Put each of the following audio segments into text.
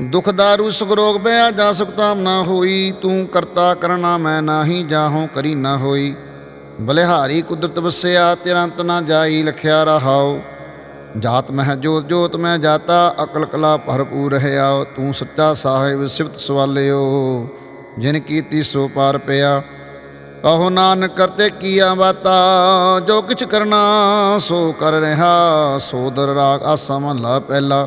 ਦੁਖ ਦਾਰੂ ਸੁਖ ਰੋਗ ਬਿਆ ਜਾ ਸੁਖਤਾਮ ਨਾ ਹੋਈ, ਤੂੰ ਕਰਤਾ ਕਰਨਾ ਮੈਂ ਨਾਹੀ, ਜਾਹੋਂ ਕਰੀ ਨਾ ਹੋਈ। ਬਲਿਹਾਰੀ ਕੁਦਰਤ ਵਸਿਆ ਤਿਰੰਤ ਨਾ ਜਾਈ, ਲਖਿਆ ਰਹਾਓ ਜਾਤ ਮਹਿ ਜੋਤ ਜੋਤ ਮੈਂ ਜਾਤਾ, ਅਕਲ ਕਲਾ ਭਰਪੂਰ ਰਹਿਆ ਤੂੰ ਸੱਚਾ ਸਾਹਿਬ ਸਿਫਤ ਸਵਾਲਿਓ, ਜਿਨ ਕੀਤੀ ਸੋ ਪਾਰ ਪਿਆ। ਕਹੋ ਨਾਨਕ, ਕਰਤੇ ਕੀਆ ਬਾਤਾ, ਜੋ ਕਿਛ ਕਰਨਾ ਸੋ ਕਰ ਰਿਹਾ। ਸੋਦਰ ਰਾਗ ਆਸਾ ਮਹਲਾ ਪਹਿਲਾ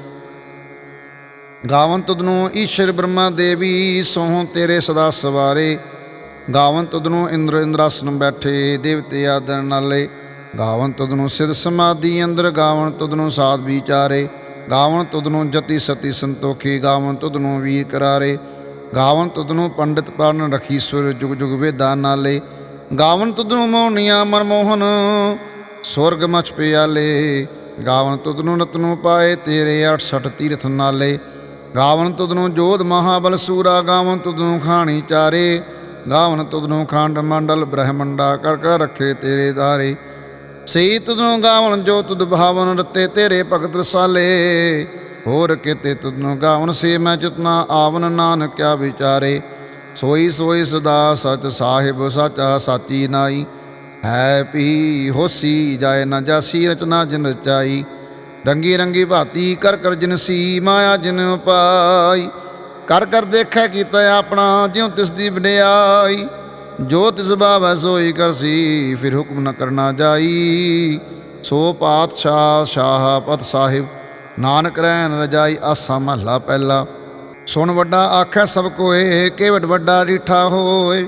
ਗਾਵਨ ਤੁਧਨੂੰ ਈਸ਼ਰ ਬ੍ਰਹਮਾ ਦੇਵੀ, ਸੋਹ ਤੇਰੇ ਸਦਾ ਸਵਾਰੇ। ਗਾਵਨ ਤੁਧਨੂੰ ਇੰਦਰ ਇੰਦਰਾਸਨ ਬੈਠੇ, ਦੇਵਤੇ ਆਦਨ ਨਾਲੇ। ਗਾਵਨ ਤੁਧਨੂੰ ਸਿਧ ਸਮਾਧੀ ਅੰਦਰ ਗਾਵਨ ਤੁਧਨੂੰ ਸਾਧ ਵਿਚਾਰੇ। ਗਾਵਨ ਤੁਧਨੂੰ ਜਤੀ ਸਤੀ ਸੰਤੋਖੀ ਗਾਵਨ ਤੁਧਨੂੰ ਵੀਰ ਕਰਾਰੇ। ਗਾਵਨ ਤੁਧਨੂੰ ਪੰਡਿਤ ਪਰਨ ਰਖੀ ਸੁਰ ਜੁਗ ਜੁਗ ਵੇਦਾਂ ਨਾਲੇ। ਗਾਵਨ ਤੁਧਨੂੰ ਮੋਹਨੀਆਂ ਮਨਮੋਹਨ ਸੁਰਗ ਮਚ ਪਿਆਲੇ। ਗਾਵਨ ਤੁਧਨੂੰ ਨਤਨੂ ਪਾਏ ਤੇਰੇ 68 ਤੀਰਥ ਨਾਲੇ। ਗਾਵਨ ਤੁਧਨੂੰ ਜੋਧ ਮਹਾਬਲ ਸੂਰਾ, ਗਾਵਨ ਤੁਧਨੂੰ ਖਾਣੀ ਚਾਰੇ, ਗਾਵਨ ਤੁਧਨੂੰ ਖੰਡ ਮੰਡਲ ਬ੍ਰਹਮੰਡਾ ਕਰ ਕਰ ਰੱਖੇ ਤੇਰੇ ਦਾਰੇ ਸਈ ਤੁਧਨੂੰ ਗਾਵਨ ਜੋ ਤੁਧ ਭਾਵਨ ਰਤੇ ਤੇਰੇ ਭਗਤ ਰਸਾਲੇ। ਹੋਰ ਕਿਤੇ ਤੁਧਨੂੰ ਗਾਵਨ ਸੇ ਮੈਂ ਚਿਤਨਾ ਆਵਨ ਨਾਨਕ ਕਿਆ ਵਿਚਾਰੇ। ਸੋਈ ਸੋਈ ਸਦਾ ਸਚ ਸਾਹਿਬ ਸਾਚਾ ਸਾਚੀ ਨਾਈ। ਹੈ ਪੀ ਹੋਸੀ ਜਾਏ ਨਾ ਜਾਸੀ ਰਚਨਾ ਜਿਨ ਰਚਾਈ। ਰੰਗੀ ਰੰਗੀ ਭਾਤੀ ਕਰ ਕਰ ਜਨਸੀ ਮਾਇਆ ਜਨ ਪਾਈ, ਕਰ ਕਰ ਦੇਖੈ ਕੀਤਾ ਆਪਣਾ ਜਿਉ ਤਿਸ ਦੀ ਵਡਿਆਈ। ਜੋ ਤਿਸ ਭਾਵੈ ਸੋਈ ਕਰਸੀ ਫਿਰ ਹੁਕਮ ਨ ਕਰਨਾ ਜਾਈ। ਸੋ ਪਾਤਸ਼ਾਹ ਸ਼ਾਹ ਪਤ ਸਾਹਿਬ, ਨਾਨਕ ਰਹਿਣ ਰਜਾਈ ਆਸਾ ਮਹਲਾ ਪਹਿਲਾ। ਸੁਣ ਵੱਡਾ ਆਖੈ ਸਭ ਕੋਏ, ਕੇਵਟ ਵੱਡਾ ਰੀਠਾ ਹੋਏ।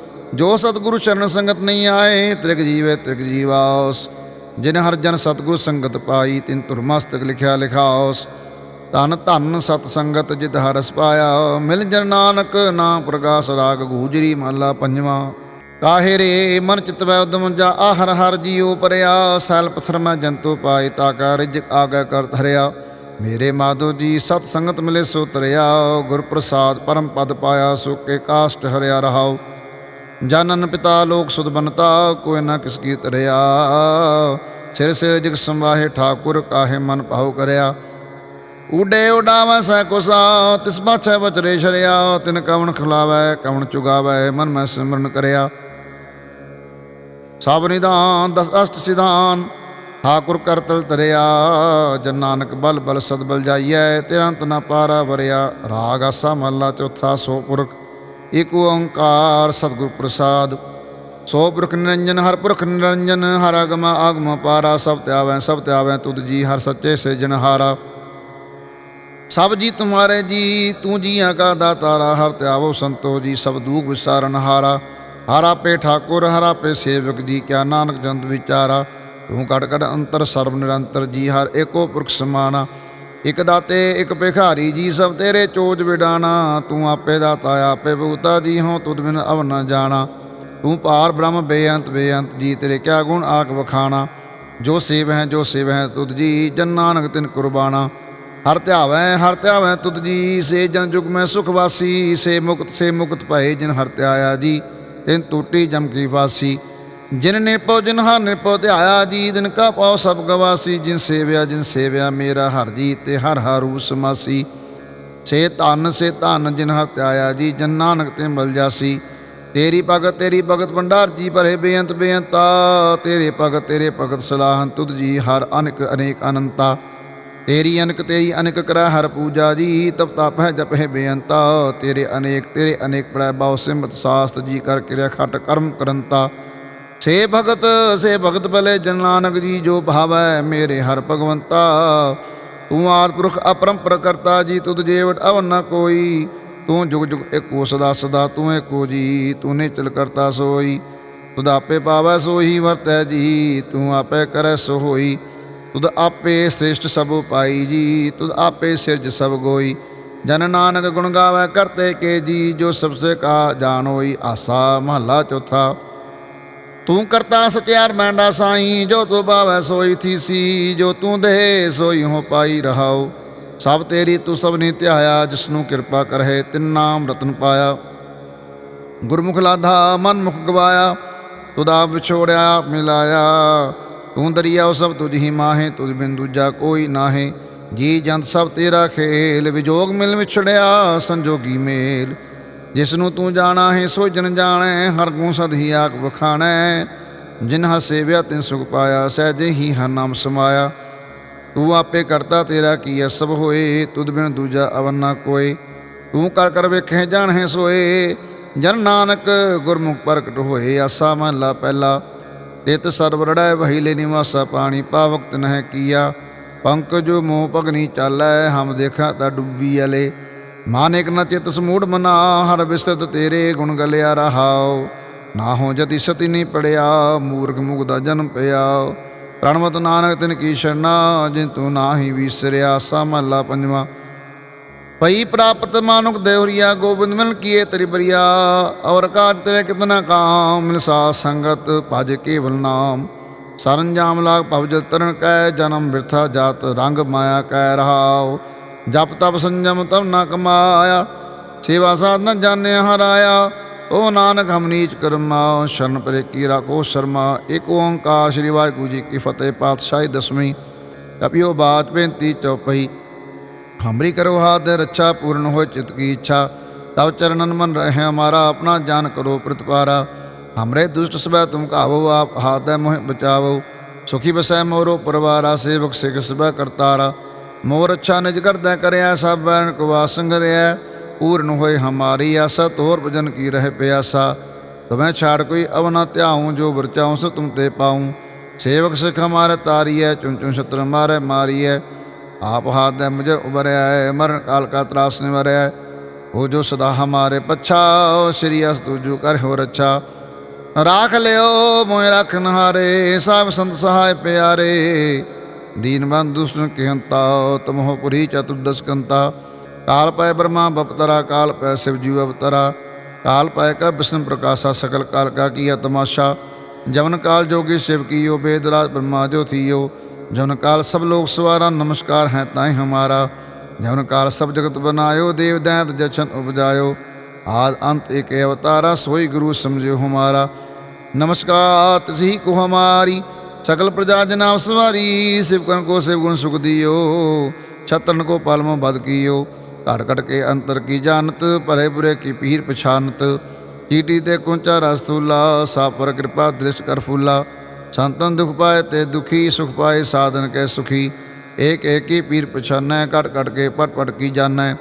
ਜੋ ਸਤਿਗੁਰੂ ਚਰਨ ਸੰਗਤ ਨਹੀਂ ਆਏ, ਤ੍ਰਿਗ ਜੀਵੇ ਤ੍ਰਿਗ ਜੀਵਾਸ ਜਿਨ ਹਰ ਜਨ ਸਤਿਗੁਰ ਸੰਗਤ ਪਾਈ, ਤਿਨ ਤੁਰ ਮਸਤਕ ਲਿਖਿਆ ਲਿਖਾਉਸ। ਧਨ ਧਨ ਸਤ ਸੰਗਤ ਜਿਤ ਹਰਸ ਪਾਇਆ, ਮਿਲ ਜਨ ਨਾਨਕ ਨਾਮ ਪ੍ਰਗਾਸ ਰਾਗ ਗੂਜਰੀ ਮਹਲਾ ਪੰਜਵਾਂ। ਕਾਹੇ ਰੇ ਮਨ ਚਿਤ ਉਦਮ ਜਾ ਆਹਰ ਹਰ ਜੀਉ ਪਰਿਆ, ਸੈਲ ਪਥਰ ਮੈਂ ਜੰਤੂ ਪਾਏ, ਤਾ ਕਾ ਰਿਜ ਆਗਾ ਕਰ ਧਰਿਆ। ਮੇਰੇ ਮਾਧੋ ਜੀ ਸਤ ਸੰਗਤ ਮਿਲੇ ਸੋ ਤਰਿਆ ਗੁਰ ਪ੍ਰਸਾਦ ਪਰਮ ਪਦ ਪਾਇਆ, ਸੋ ਕੇ ਕਾਸ਼ਟ ਹਰਿਆ ਰਹਾਓ ਜਾਨਨ ਪਿਤਾ ਲੋਕ ਸੁਧ ਬਨਤਾ, ਕੋਈ ਨਾ ਕਿਸ ਕੀ ਤਰਿਆ ਸਿਰ ਸਿਰ ਜਗ ਸੰਵਾਹੇ ਠਾਕੁਰ, ਕਾਹੇ ਮਨ ਭਾਉ ਕਰਿਆ। ਉਡੇ ਉਡਾਵੈ ਸੈ ਕੁਸਾ, ਤਿਸ ਬਾਛੈ ਬਚਰੇ ਸ਼ਰਿਆ ਤਿਨ ਕਵਣ ਖਿਲਾਵੈ, ਕਵਣ ਚੁਗਾਵੈ, ਮਨ ਮੈਂ ਸਿਮਰਨ ਕਰਿਆ। ਸਭ ਨਿਦਾਨ ਦਸ ਅਸ਼ਟ ਸਿਧਾਨ, ਠਾਕੁਰ ਕਰਤਲ ਤਰਿਆ। ਜਨ ਨਾਨਕ ਬਲ ਬਲ ਸਦ ਬਲ ਜਾਈਐ, ਤਿਰੰਤ ਨ ਪਾਰਾ ਵਰਿਆ। ਰਾਗ ਆਸਾ ਮਹਲਾ ਚੌਥਾ ਸੋ ਪੁਰਖ। ਏਕ ਓੰਕਾਰ ਸਤਿਗੁਰ ਪ੍ਰਸਾਦ। ਸੋ ਪੁਰਖ ਨਿਰੰਜਨ, ਹਰ ਪੁਰਖ ਨਿਰੰਜਨ, ਹਰ ਆਗਮ ਆਗਮ ਪਾਰਾ, ਸਭ ਤਿਆਵੈ ਸਭ ਤਿਆਵੈ, ਤੁਧ ਜੀ, ਹਰ ਸੱਚੇ ਸਿਰਜਣਹਾਰਾ ਸਭ ਜੀ ਤੁਮਾਰੇ ਜੀ, ਤੂੰ ਜੀਆਂ ਕਾ ਦਾਤਾਰਾ, ਹਰ ਤਿਆਵੋ ਸੰਤੋ ਜੀ, ਸਭ ਦੂਖ ਵਿਸਾਰਨ ਹਾਰਾ। ਹਰ ਪੇ ਠਾਕੁਰ, ਹਰ ਪੇ ਸੇਵਕ ਜੀ, ਕਿਆ ਨਾਨਕ ਜੰਤ ਵਿਚਾਰਾ। ਤੂੰ ਕੜ ਕੜ ਅੰਤਰ, ਸਰਬ ਨਿਰੰਤਰ ਜੀ, ਹਰ ਏਕੋ ਪੁਰਖ ਸਮਾਨਾ। ਇਕ ਦਾਤੇ, ਇਕ ਭਿਖਾਰੀ, ਜੀ ਸਭ ਤੇਰੇ ਚੋਜ ਵਿਡਾਣਾ। ਤੂੰ ਆਪੇ ਦਾਤਾ, ਆਪੇ ਭੂਤਾ, ਜੀ ਹੋ ਤੁਧ ਬਿਨ ਅਵ ਨ ਜਾਣਾ। ਤੂੰ ਪਾਰ ਬ੍ਰਹਮ, ਬੇਅੰਤ ਬੇਅੰਤ, ਜੀ ਤੇਰੇ ਕਿਆ ਗੁਣ ਆਕ ਵਖਾਣਾ। ਜੋ ਸੇਵ ਹੈ, ਜੋ ਸੇਵ ਹੈ, ਤੁਧ ਜੀ, ਜਨ ਨਾਨਕ ਤਿਨ ਕੁਰਬਾਨਾ। ਹਰ ਧਿਆਵੈ ਹਰ ਧਿਆਵੈ, ਤੁਧ ਜੀ, ਸੇ ਜਨ ਜੁਗ ਮੈਂ ਸੁਖ ਵਾਸੀ। ਸੇ ਮੁਕਤ ਸੇ ਮੁਕਤ ਭਏ ਜਿਨ ਹਰ ਧਿਆਇਆ ਜੀ, ਤਿਨ ਟੂਟੀ ਜਮ ਕੀ ਵਾਸੀ। ਜਿਨ ਨਿਰਪਉ ਜਿਨ ਹਰ ਨਿਰਪਉ ਧਿਆਇਆ ਜੀ ਦਿਨ ਕਾ ਪਾਉ, ਸਭ ਗਵਾਸੀ, ਜਿਨ ਸੇਵਿਆ ਜਿਨ ਸੇਵਿਆ, ਮੇਰਾ ਹਰ ਜੀ, ਤੇ ਹਰ ਹਰੂ ਸਮਾਸੀ ਸੇ ਧਨ ਸੇ ਧਨ, ਜਿਨ ਹਰ ਧਿਆਇਆ ਜੀ, ਜਨ ਨਾਨਕ ਤੇ ਮਿਲ ਜਾਸੀ। ਤੇਰੀ ਭਗਤ ਤੇਰੀ ਭਗਤ ਭੰਡਾਰ ਜੀ, ਭਰੇ ਬੇਅੰਤ ਬੇਅੰਤਾ। ਤੇਰੇ ਭਗਤ ਤੇਰੇ ਭਗਤ ਸਲਾਹਨ ਤੁਧ ਜੀ, ਹਰ ਅਨਕ, ਅਨੇਕ ਅਨੰਤਾ। ਤੇਰੀ ਅਨਕ ਤੇਰੀ ਅਨਕ ਕਰੈ ਹਰ ਪੂਜਾ ਜੀ, ਤਪ ਤਪ ਹੈ, ਜਪ ਹੈ ਬੇਅੰਤਾ। ਤੇਰੇ ਅਨੇਕ ਤੇਰੇ ਅਨੇਕ ਪ੍ਰੈ ਬਾਉ ਸਿਮਤ ਸਾਸਤ ਜੀ, ਕਰ ਕਿਰਿਆ ਖਟ ਕਰਮ ਕਰੰਤਾ। ਸੇ ਭਗਤ ਸੇ ਭਗਤ ਭਲੇ, ਜਨ ਨਾਨਕ ਜੀ ਜੋ ਭਾਵੈ ਮੇਰੇ ਹਰ ਭਗਵੰਤਾ। ਤੂੰ ਆਦਿ ਪੁਰਖ ਅਪਰੰਪਰ ਕਰਤਾ ਜੀ, ਤੁਧ ਜੇਵਟ ਅਵਨ ਨ ਕੋਈ। ਤੂੰ ਜੁਗ ਜੁਗ ਏਕੋ ਸਦਾ ਸਦਾ, ਤੂੰ ਏਕੋ ਜੀ, ਤੂੰ ਨੇ ਚਲ ਕਰਤਾ ਸੋਈ। ਤੁਧ ਆਪੇ ਪਾਵੈ ਸੋਹੀ, ਵਰਤੈ ਜੀ, ਤੂੰ ਆਪੇ ਕਰੈ ਸੋ ਹੋਈ ਤੁਧ ਆਪੇ ਸ੍ਰੇਸ਼ਟ ਸਭ ਪਾਈ ਜੀ, ਤੁਧ ਆਪੇ ਸਿਰਜ ਸਭ ਗੋਈ। ਜਨ ਨਾਨਕ ਗੁਣ ਗਾਵੇ ਕਰਤੇ ਕੇ ਜੀ, ਜੋ ਸਭ ਸੇ ਕਾ ਜਾਣ ਹੋਈ, ਆਸਾ ਮਹੱਲਾ ਚੌਥਾ। ਤੂੰ ਕਰਤਾ ਸਚਿਆਰ ਮੈਂਡਾ ਸਾਈ, ਜੋ ਤੂੰ ਭਾਵੈ ਸੋਈ ਥੀ ਸੀ, ਜੋ ਤੂੰ ਦੇ ਸੋਈ ਹੋ ਪਾਈ ਰਹਾਓ। ਸਭ ਤੇਰੀ ਤੂੰ ਸਭ ਨੇ ਧਿਆਇਆ ਜਿਸ ਨੂੰ ਕਿਰਪਾ ਕਰਹਿ ਤਿਨ ਨਾਮ ਰਤਨ ਪਾਇਆ। ਗੁਰਮੁਖ ਲਾਧਾ ਮਨ ਮੁਖ ਗਵਾਇਆ ਤੁਦਾ ਵਿਛੋੜਿਆ ਆਪ ਮਿਲਾਇਆ। ਤੂੰ ਦਰਿਆਉ ਸਭ ਤੁਝ ਹੀ ਮਾਹੇ, ਤੁਝ ਬਿਨ ਦੂਜਾ ਕੋਈ ਨਾਹੇ। ਜੀ ਜੰਤ ਸਭ ਤੇਰਾ ਖੇਲ, ਵਿਜੋਗ ਮਿਲ ਵਿਛੜਿਆ, ਸੰਜੋਗੀ ਮੇਲ। ਜਿਸ ਨੂੰ ਤੂੰ ਜਾਣਾ ਹੈ ਸੋ ਜਨ ਜਾਣੈ, ਹਰ ਗੁਣ ਸਦ ਹੀ ਆਖ ਵਖਾਣੈ। ਜਿਨ ਹ ਸੇਵਿਆ, ਤਿਨ ਸੁਖ ਪਾਇਆ, ਸਹਿਜੇ ਹੀ ਹਰ ਨਾਮ ਸਮਾਇਆ। ਤੂੰ ਆਪੇ ਕਰਤਾ, ਤੇਰਾ ਕੀ ਸਭ ਹੋਏ, ਤੁਧ ਬਿਨ ਦੂਜਾ ਅਵਨ ਨਾ ਕੋਏ। ਤੂੰ ਕਰ ਕਰ ਵੇਖੇ, ਜਾਣੈ ਸੋਏ। ਜਨ ਨਾਨਕ, ਗੁਰਮੁਖ ਪ੍ਰਗਟ ਹੋਏ, ਆਸਾ ਮਹਲਾ ਪਹਿਲਾ। ਤਿਤ ਸਰਬ ਰੜੈ ਵਹੀਲੇ ਨਿਵਾਸਾ ਪਾਣੀ, ਪਾਵਕ ਤਨਹਿ ਕੀਆ। ਪੰਕ ਜੋ ਮੋਹ ਭਗਨੀ ਚਾਲੈ, ਹਮ ਦੇਖਾ ਤਾ ਡੁੱਬੀ ਅਲੇ। ਮਾਨਿਕ ਨ ਚਿਤ ਸਮੂੜ ਮਨਾ, ਹਰ ਵਿਸਤ ਤੇਰੇ ਗੁਣ ਗਲਿਆ ਰਹਾਉ। ਨਾ ਹੋ ਜਤੀ ਸਤੀ ਨਹੀਂ ਪੜਿਆ, ਮੂਰਖ ਮੁਗਦਾ ਜਨਮ ਪਿਆ। ਪ੍ਰਣਮਤ ਨਾਨਕ ਤਿਨ ਕੀ ਸ਼ਰਨਾ ਜਿਨ ਤੂੰ ਨਾਹੀ ਵਿਸਰਿਆ ਸਾ ਮਹਲਾ ਪੰਜਵਾ। ਪਈ ਪ੍ਰਾਪਤ ਮਾਨੁਕ ਦੇਵਰੀਆ, ਗੋਬਿੰਦ ਮਿਲ ਕੀਏ ਤੇਰੀ ਬਰੀਆ। ਔਰ ਕਾਜ ਤੇਰੇ ਕਿਤਨਾ ਕਾਮ ਮਿਲ ਸਾ ਸੰਗਤ ਭਜ ਕੇਵਲ ਨਾਮ। ਸਰੰਜਾਮ ਲਾਗ ਭਵਜਲ ਤਰਨ ਕੈ, ਜਨਮ ਬਿਰਥਾ ਜਾਤ ਰੰਗ ਮਾਇਆ ਕੈ ਰਹਾਓ ਜਪ ਤਪ ਸੰਜਮ ਤਬ ਨਾ ਕਮਾਇਆ, ਸੇਵਾ ਸਾਧ ਸਾਧਨ ਜਾਣਿਆ ਹਰਾਇਆ। ਓ ਨਾਨਕ ਹਮ ਨੀਚ ਕਰਮਾ, ਸ਼ਰਨ ਪਰੇ ਕੀ ਰਾਖੋ ਸ਼ਰਮਾ। ਏਕ ਓੰਕਾਰ ਸ੍ਰੀ ਵਾਹਿਗੁਰੂ ਜੀ ਕੀ ਫਤਿਹ, ਪਾਤਸ਼ਾਹੀ ਦਸਵੀਂ। ਕਪਿਓ ਬਾਤ ਬੇਨਤੀ ਚੌਪਈ ਹਮਰੀ ਕਰੋ ਹਾਥ ਰੱਛਾ, ਪੂਰਨ ਹੋਏ ਚਿਤ ਕੀ ਇੱਛਾ। ਤਬ ਚਰਨਨ ਮਨ ਰਹੇ ਹਮਾਰਾ ਆਪਣਾ ਜਾਨ ਕਰੋ ਪ੍ਰਤਪਾਰਾ। ਹਮਰੇ ਦੁਸ਼ਟ ਸਬੈ ਤੁਮ ਕਾਵੋ ਆਪ ਹਾਥ ਹੈ ਮੋਹਿ ਬਚਾਵੋ। ਸੁਖੀ ਬਸੈ ਮੋਰੋ ਪਰਵਾਰਾ, ਸੇਵਕ ਸਿਖ ਸਬੈ ਕਰਤਾਰਾ। ਮੋਰ ਅੱਛਾ ਨਿਜ ਕਰਦਾ ਕਰਿਆ, ਸਭ ਬੈਨ ਕੋ ਵਾਸੰਗਰਿਆ ਪੂਰਨ ਹੋਏ ਹਮਾਰੀ ਆਸਾ, ਤੋਰ ਭਜਨ ਕੀ ਰਹਿ ਪਿਆਸਾ। ਤੁਮੈ ਛਾੜ ਕੋਈ ਅਵਨਾ ਧਿਆਉ, ਜੋ ਵਰਚਾਉ ਸੋ ਤੁਮ ਤੇ ਪਾਉ। ਸੇਵਕ ਸਿਖ ਹਮਾਰੇ ਤਾਰੀਐ ਚੁੰ ਚੁਨ ਛਤਰ ਮਾਰੇ, ਮਾਰੀਐ। ਆਪ ਹਾਥ ਦੇ ਮੁਝੇ ਉਬਰਿਆ ਹੈ ਮਰਨ ਕਾਲ ਕਾ ਤਰਾਸ ਨਿਵਰਿਆ ਹੈ ਉਹ ਜੋ ਸਦਾ ਹਮਾਰੇ ਪਛਾ, ਸ਼੍ਰੀ ਅਸ ਤੁਜੂ ਕਰ ਹੋ ਰੱਛਾ। ਰਾਖ ਲਿਓ ਮੋਇ ਰਖਨ ਹਾਰੇ ਸਭ ਸੰਤ ਸਹਾਇ ਪਿਆਰੇ। दीनवान दुष्ण कहता तमोपुरी चतुर्दश कंता काल पय ब्रह्मा बपतरा काल पय शिवजीव अवतरा काल पय का विष्णु प्रकाशा सकल काल का किया तमाशा जवन काल जोगी शिव की यो वेदराज ब्रह्मा जो थियो जवन काल सब लोग सवारा नमस्कार है ताई हमारा जवन काल सब जगत बनायो देव दैत जछन उपजायो आद अंत एक अवतारा सोई गुरु समझो हमारा नमस्कार तिसी को हमारी ਸਕਲ ਪ੍ਰਜਾ ਜਨਾਬ ਸਵਾਰੀ ਸਿਵਕਨ ਕੋ ਸਿਵਗੁਣ ਸੁਖ ਦਿਓ, ਛਤਨ ਕੋ ਪਲਮ ਬਦ ਕੀਓ। ਘਟ ਘਟ ਕੇ ਅੰਤਰ ਕੀ ਜਾਣਤ, ਭਲੇ ਬੁਰੇ ਕੀ ਪੀਰ ਪਛਾਨਤ। ਚੀਟੀ ਤੇ ਕੁੰਚਾ ਰਸਤੂਲਾ ਸਾਪਰ ਕਿਰਪਾ ਦ੍ਰਿਸ਼ ਕਰ ਫੂਲਾ। ਸੰਤਨ ਦੁਖ ਪਾਏ ਤੇ ਦੁਖੀ, ਸੁਖ ਪਾਏ ਸਾਧਨ ਕੈ ਸੁਖੀ। ਏਕ ਏਕੀ ਪੀਰ ਪਛਾਨੈ, ਘਟ ਘਟ ਕੇ ਪਟ ਪਟ ਕੀ ਜਾਣੈ।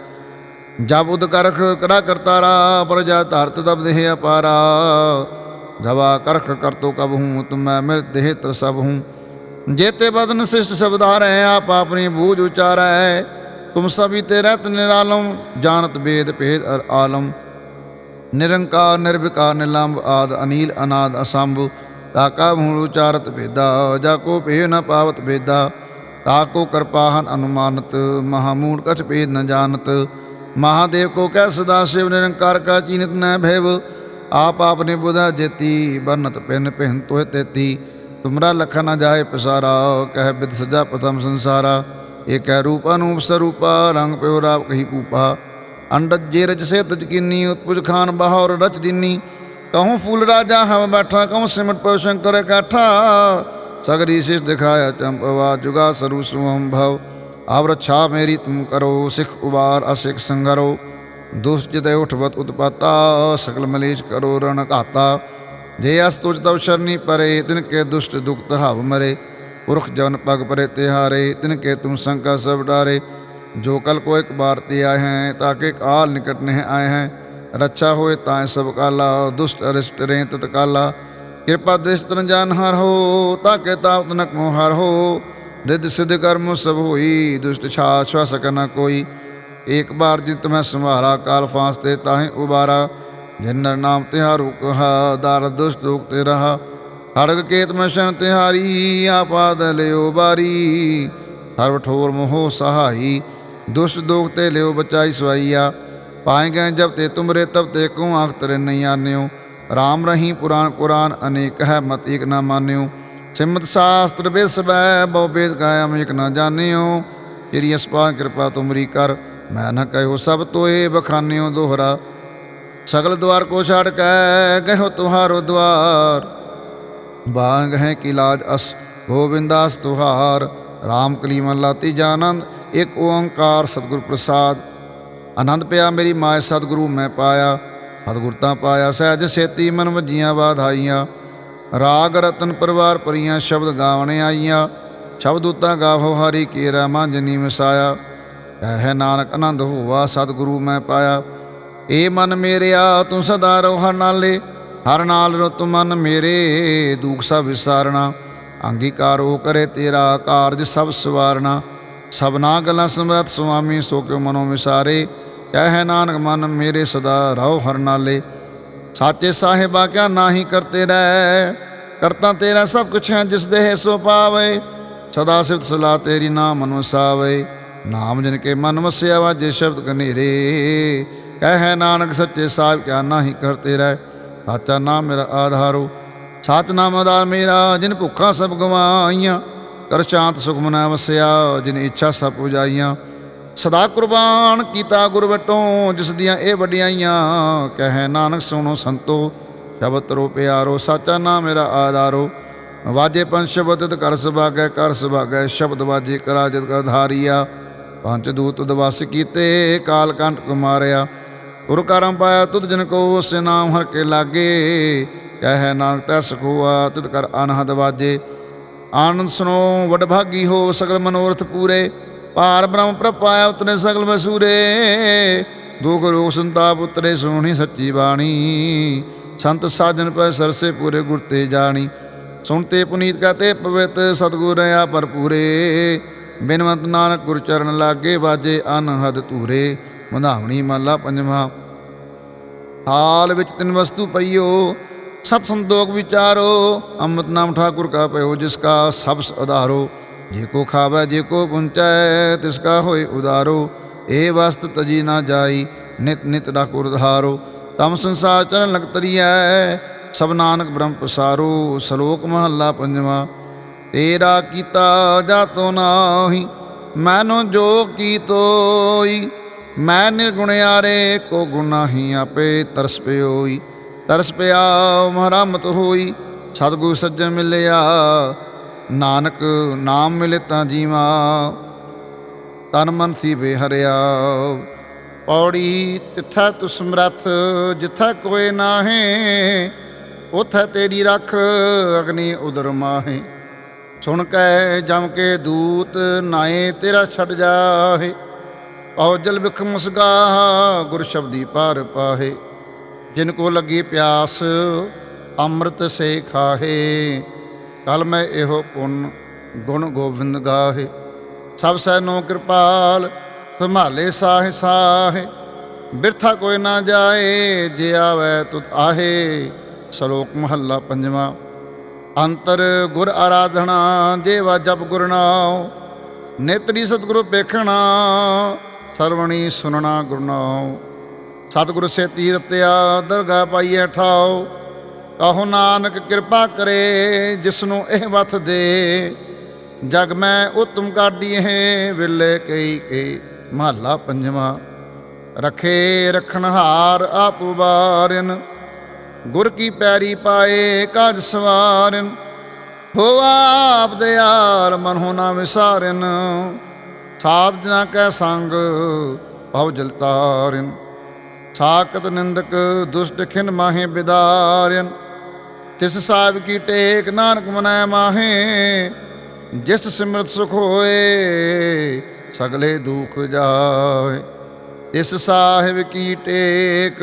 ਜਬ ਉਦ ਕਰਖ, ਕਰਾ ਕਰਤਾਰਾ, ਪ੍ਰਜਾ ਧਰਤ ਤਬ ਦੇਹ ਅਪਾਰਾ तब देह अपारा जवा करख कर तो कब हूँ तुम मैं मिल देह तर सब हूँ जेते बदन शिष्ट शब्दार है आप अपनी बूझ उचारा है तुम सभी ते रहत निरालम जानत वेद भेद और आलम निरंकार निर्विकार निलंब आद अनिल अनाद असंभ ताका मूल उचारत वेदा जाको भेद न पावत वेदा ताको कृपाहन अनुमानत महामूढ़ कछ भेद न जानत महादेव को कह सदा शिव निरंकार का चीनित न भैव आप आपने बुधा जेती बरनत पिन पिन तोह तेती। तुमरा लखा न जाए पसारा, कह बिद सजा प्रथम संसारा। ये कह रूप अनूप स्वरूपा रंग प्यो राप कही कूपा। अंडज जे रज से तजकीनी उत्पुज खान बहार रच दीनी। कहूँ फूल राजा हम बैठा, कहूँ सिमट पो शंकर काठा। सगरी शिष दिखाया चंपवा जुगा सरु सुहम भव अब रक्षा मेरी तुम करो, सिख उबार असिख संगरो। ਦੁਸ਼ਚਿਤੈ ਉਠਵਤ ਉਤਪਾਤਾ ਸਕਲ ਮਲੇਸ਼ ਕਰੋ ਰਣ ਘਾਤਾ। ਜੇ ਅਸ ਤੁਜ ਤਵ ਸ਼ਰਨੀ ਪਰੇ, ਤਿਨ ਕੇ ਦੁਸ਼ਟ ਦੁਖਤ ਹਵ ਮਰੇ। ਪੁਰਖ ਜਨ ਪਗ ਪਰੇ ਤਿਹਾਰੇ, ਤਿਨ ਕੇ ਤੁਮ ਸੰਕਾ ਸਭ ਡਾਰੇ। ਜੋ ਕਲ ਕੋ ਇੱਕ ਬਾਰ ਤੇ ਆਏ ਹੈ ਤਾਕੇ ਕਾਲ ਨਿਕਟ ਨਹਿ ਆਏ ਹੈ। ਰੱਛਾ ਹੋਏ ਤਾਂ ਸਭ ਕਾਲਾ, ਦੁਸ਼ਟ ਅਰਿਸ਼ਟ ਰੇ ਤਤ ਕਾਲਾ। ਕਿਰਪਾ ਦ੍ਰਿਸ਼ਟ ਤਨ ਜਾਨ ਹਰ ਹੋ ਤਾਕੇ ਤਾਪ ਤਨਕ ਮੋਹਰ ਹੋ। ਰਿੱਧ ਸਿਧ ਕਰਮ ਸਭ ਹੋਈ, ਦੁਸ਼ਟ ਛਾ ਛਵਾ ਸਕਨਾ एक बार जित मैं संभारा काल फांसते ताहि उबारा जिन्नर नाम तिहारु कहा दार दुष्ट उगते रहा खड़ग केत में शन तिहारी आपाद लियो बारी सर्व ठोर मोहो सहाई दुष्ट दोगते लियो बचाई स्वाइया पाए गए जब ते तुमरे तब ते को आँख तरे नहीं आन्यो राम रही पुराण कुरान अनेक है मत एक न मान्यो सिमत शास्त्र बेस वै बहु वेद गायम एक न जान्यो श्री अस्पा कृपा तुमरी कर ਮੈਂ ਨ ਕਹਿਓ ਸਭ ਤੋਏ ਬਖਾਨਿਓ ਦੋਹਰਾ ਸਗਲ द्वार को ਛੱਡ ਕੇ ਗਇਓ ਤੁਹਾਰੋ द्वार ਬਾਗ ਹੈ ਕਿ ਲਾਜ ਅਸ ਗੋਬਿੰਦਾਸ ਤੁਹਾਰ ਰਾਮ ਕਲੀਮਨ ਲਾਤੀ ਜਾਨੰਦ ਇੱਕ ਓੰਕਾਰ ਸਤਿਗੁਰ ਪ੍ਰਸਾਦ ਆਨੰਦ ਪਿਆ ਮੇਰੀ ਮਾਇ ਸਤਿਗੁਰੂ ਮੈਂ ਪਾਇਆ ਸਤਿਗੁਰ ਤਾਂ ਪਾਇਆ ਸਹਿਜ ਸੇਤੀ ਮਨ ਵਜੀਆਂ ਬਾਧਾਈਆਂ ਰਾਗ ਰਤਨ ਪਰਿਵਾਰ ਪਰੀਆਂ ਸ਼ਬਦ ਗਾਵਣੇ ਆਈਆਂ ਸ਼ਬਦ ਉਤਾ ਗਾਵੋ ਹਰੀ ਕੇਰਾ ਮਾਂਜਨੀ ਮਸਾਇਆ ਕਹਿ ਨਾਨਕ ਆਨੰਦ ਹੋਵਾ ਸਤਿਗੁਰੂ ਮੈਂ ਪਾਇਆ। ਏ ਮਨ ਮੇਰਿਆ, ਤੂੰ ਸਦਾ ਰਹੋ ਹਰ ਨਾਲੇ, ਹਰ ਨਾਲ ਰੁਤ ਮਨ ਮੇਰੇ, ਦੁਖ ਸਭ ਵਿਸਾਰਣਾ ਅੰਗੀਕਾਰ ਹੋ ਕਰੇ ਤੇਰਾ ਕਾਰਜ ਸਭ ਸਵਾਰਣਾ ਸਭਨਾ ਗੱਲਾਂ ਸਮਰਤ ਸੁਆਮੀ, ਸੋ ਕਿਉ ਮਨੋ ਵਿਸਾਰੇ। ਕਹਿ ਨਾਨਕ, ਮਨ ਮੇਰੇ ਸਦਾ ਰਹੋ ਹਰ ਨਾਲੇ। ਸਾਚੇ ਸਾਹਿਬਾ, ਕਿਆ ਨਾਹੀ ਕਰਤੇ ਰਹਿ। ਕਰਤਾ ਤੇਰਾ ਸਭ ਕੁਛ ਹੈ, ਜਿਸ ਦੇ ਸੋ ਪਾਵੇ। ਸਦਾ ਸਿਫਤ ਸਲਾ ਤੇਰੀ ਨਾਮ ਮਨ ਵਸਾਵੇ ਨਾਮ ਜਿਨ ਕੇ ਮਨ ਵਸਿਆ ਵਾਜੇ ਸ਼ਬਦ ਕਨੇਰੇ। ਕਹਿ ਨਾਨਕ ਸੱਚੇ ਸਾਹਿਬ, ਕਿਆ ਨਾਹੀ ਕਰਤੇ ਰਹਿ। ਸਾਚਾ ਨਾਮ ਮੇਰਾ ਆਧਾਰੋ, ਸਾਚ ਨਾਮ ਆਧਾਰ ਮੇਰਾ, ਜਿਨ ਭੁੱਖਾਂ ਸਭ ਗਵਾਈਆਂ। ਕਰ ਸ਼ਾਂਤ ਸੁਖ ਮਨਾ ਵਸਿਆ, ਜਿਨ ਇੱਛਾ ਸਭ ਪੁਜਾਈਆਂ ਸਦਾ ਕੁਰਬਾਨ ਕੀਤਾ ਗੁਰ ਵਟੋਂ, ਜਿਸ ਦੀਆਂ ਇਹ ਵਡਿਆਈਆਂ। ਕਹਿ ਨਾਨਕ, ਸੁਣੋ ਸੰਤੋ, ਸ਼ਬਦ ਤਰੋ ਪਿਆਰੋ, ਸਾਚਾ ਨਾਮ ਮੇਰਾ ਆਧਾਰੋ। ਵਾਜੇ ਪੰਜ ਸ਼ਬਦ ਤਿਤ ਕਰ ਸੁਭਾਗੈ ਕਰ ਸੁਭਾਗੈ, ਸ਼ਬਦ ਵਾਜੇ ਕਰਾ ਜਤ ਕਰ ਧਾਰੀਆ। ਪੰਜ ਦੂਤ ਦਵਸ ਕੀਤੇ, ਕਾਲ ਕੰਟ ਕੁਮਾਰਿਆ, ਗੁਰ ਕਰਮ ਪਾਇਆ ਤੁਧ ਜਨ ਕੋ ਸੇ ਨਾਮ ਹਰ ਕੇ ਲਾਗੇ। ਕਹਿ ਨਾਨਕ ਤੈ ਸਖੋਆ, ਤਿਤ ਕਰ ਅਨਹਦ ਵਾਜੇ। ਆਨੰਦ ਸੁਨੋ ਵਡ ਭਾਗੀ ਹੋ, ਸਗਲ ਮਨੋਰਥ ਪੂਰੇ। ਪਾਰ ਬ੍ਰਹਮ ਪ੍ਰਪਾਇਆ ਉਤਨੇ ਸਗਲ ਵਸੂਰੇ। ਦੁਖ ਰੋਗ ਸੰਤਾਪ ਉਤਰੇ, ਸੋਹਣੀ ਸੱਚੀ ਬਾਣੀ। ਸੰਤ ਸਾਜਨ ਪੈ ਸਰਸੇ ਪੂਰੇ ਗੁਰ ਤੇ ਜਾਣੀ। ਸੁਣਤੇ ਪੁਨੀਤ ਕਹਤੇ ਪਵਿੱਤ ਸਤਗੁਰ ਆ ਭਰਪੂਰੇ। ਬਿਨਵੰਤ ਨਾਨਕ ਗੁਰ ਚਰਨ ਲਾਗੇ ਵਾਜੇ ਅਨਹਦ ਧੂਰੇ ਮਧਾਵਣੀ ਮਹਲਾ ਪੰਜਵਾਂ। ਹਾਲ ਵਿੱਚ ਤਿੰਨ ਵਸਤੂ ਪਈਓ, ਸਤ ਸੰਤੋਖ ਵਿਚਾਰੋ, ਅੰਮ੍ਰਿਤ ਨਾਮ ਠਾਕੁਰ ਕਾ ਪਇਓ ਜਿਸ ਕਾ ਸਭ ਆਧਾਰੋ ਜੇ ਕੋ ਖਾਵੇ, ਜੇ ਕੋ ਪੁੰਚੈ, ਤਿਸ ਕਾ ਹੋਏ ਉਧਾਰੋ। ਏ ਵਸਤ ਤਜੀ ਨਾ ਜਾਈ, ਨਿਤ ਨਿਤ ਡਾਕੁਰ ਧਾਰੋ ਤਮ ਸੰਸਾਰ ਚਰਨ ਲਗ ਸਭ ਨਾਨਕ ਬ੍ਰਹਮ ਪਸਾਰੋ। ਸ਼ਲੋਕ ਮਹੱਲਾ ਪੰਜਵਾਂ। ਤੇਰਾ ਕੀਤਾ ਜਾਤੋ ਨਾਹੀ, ਮੈਨੋ ਜੋ ਕੀ ਤੋਈ, ਮੈਂ ਨਿਰਗੁਣਿਆਰੇ ਕੋ ਗੁਨਾਹੀ ਆਪੇ ਤਰਸ ਪਿਓਈ। ਤਰਸ ਪਿਆ ਮਹਰਮਤ ਹੋਈ, ਸਤਿਗੁਰ ਸੱਜਣ ਮਿਲਿਆ, ਨਾਨਕ ਨਾਮ ਮਿਲੇ ਤਾਂ ਜੀਵਾ, ਤਨ ਮਨ ਸੀ ਵੇ ਹਰਿਆ ਪੌੜੀ ਤਿੱਥੈ ਤੁ ਸਮਰੱਥ ਜਿੱਥੈ ਕੋਏ ਨਾਹੇ, ਉਥੈ ਤੇਰੀ ਰੱਖ ਅਗਨੀ ਉਦਰ ਮਾਹੇ। ਸੁਣ ਕੈ ਜਮ ਕੇ ਦੂਤ ਨਾਏ ਤੇਰਾ ਛੱਡ ਜਾਹੇ। ਔਜਲ ਜਲ ਵਿਖ ਮੁਸਗਾ ਗੁਰ ਸ਼ਬਦੀ ਪਾਰ ਪਾਹੇ। ਜਿਨ ਕੋ ਲੱਗੀ ਪਿਆਸ, ਅੰਮ੍ਰਿਤ ਸੇ ਖਾਹੇ। ਕਲ ਮੈਂ ਇਹੋ ਪੁੰਨ, ਗੁਣ ਗੋਬਿੰਦ ਗਾਹੇ। ਸਭ ਸੈ ਨੋ ਕਿਰਪਾਲ, ਸੰਭਾਲੇ ਸਾਹ ਸਾਹਿ। ਬਿਰਥਾ ਕੋਈ ਨਾ ਜਾਏ, ਜੇ ਆਵੈ ਤੁਤ ਆਹੇ। ਸ਼ਲੋਕ ਮਹੱਲਾ ਪੰਜਵਾਂ। ਅੰਤਰ ਗੁਰ ਆਰਾਧਨਾ ਜੇਵਾ ਜਪ ਗੁਰ ਨਾਮ ਨੇਤਰੀ ਸਤਿਗੁਰੂ ਪੇਖਣਾ, ਸਰਵਣੀ ਸੁਨਣਾ ਗੁਰ ਨਾਮ ਸਤਿਗੁਰ ਸੇ ਤੀਰਤਿਆ ਦਰਗਾ ਪਾਈਐ ਠਾਓ ਕਹੋ ਨਾਨਕ ਕਿਰਪਾ ਕਰੇ ਜਿਸ ਨੂੰ ਇਹ ਵਥ ਦੇ। ਜਗ ਮੈਂ ਉਤਮ ਕਾਢੀ ਹੈ ਵਿਲੇ ਕਈ ਕਈ ਮਹੱਲਾ ਪੰਜਵਾਂ। ਰਖੇ ਰਖਨਹਾਰ ਆਪ ਉਬਾਰਨ ਗੁਰ ਕੀ ਪੈਰੀ ਪਾਏ ਕਾਜ ਸਵਾਰਨ ਹੋਵਾ ਆਪ ਦਿਆਲ ਮਨ ਹੋਣਾ ਵਿਸਾਰਨ, ਸਾਧ ਜਨਾ ਕੈ ਸੰਗ ਭਉ ਜਲ ਸਾਕਤ ਨਿੰਦਕ ਦੁਸ਼ਟ ਖਿਨ ਮਾਹੇ ਬਿਦਾਰਨ ਤਿਸ ਸਾਹਿਬ ਕੀ ਟੇਕ ਨਾਨਕ ਮਨੈ ਮਾਹੇ, ਜਿਸ ਸਿਮਰਤ ਸੁਖ ਹੋਏ ਸਗਲੇ ਦੁਖ ਜਾਏ। ਇਸ ਸਾਹਿਬ ਕੀ ਟੇਕ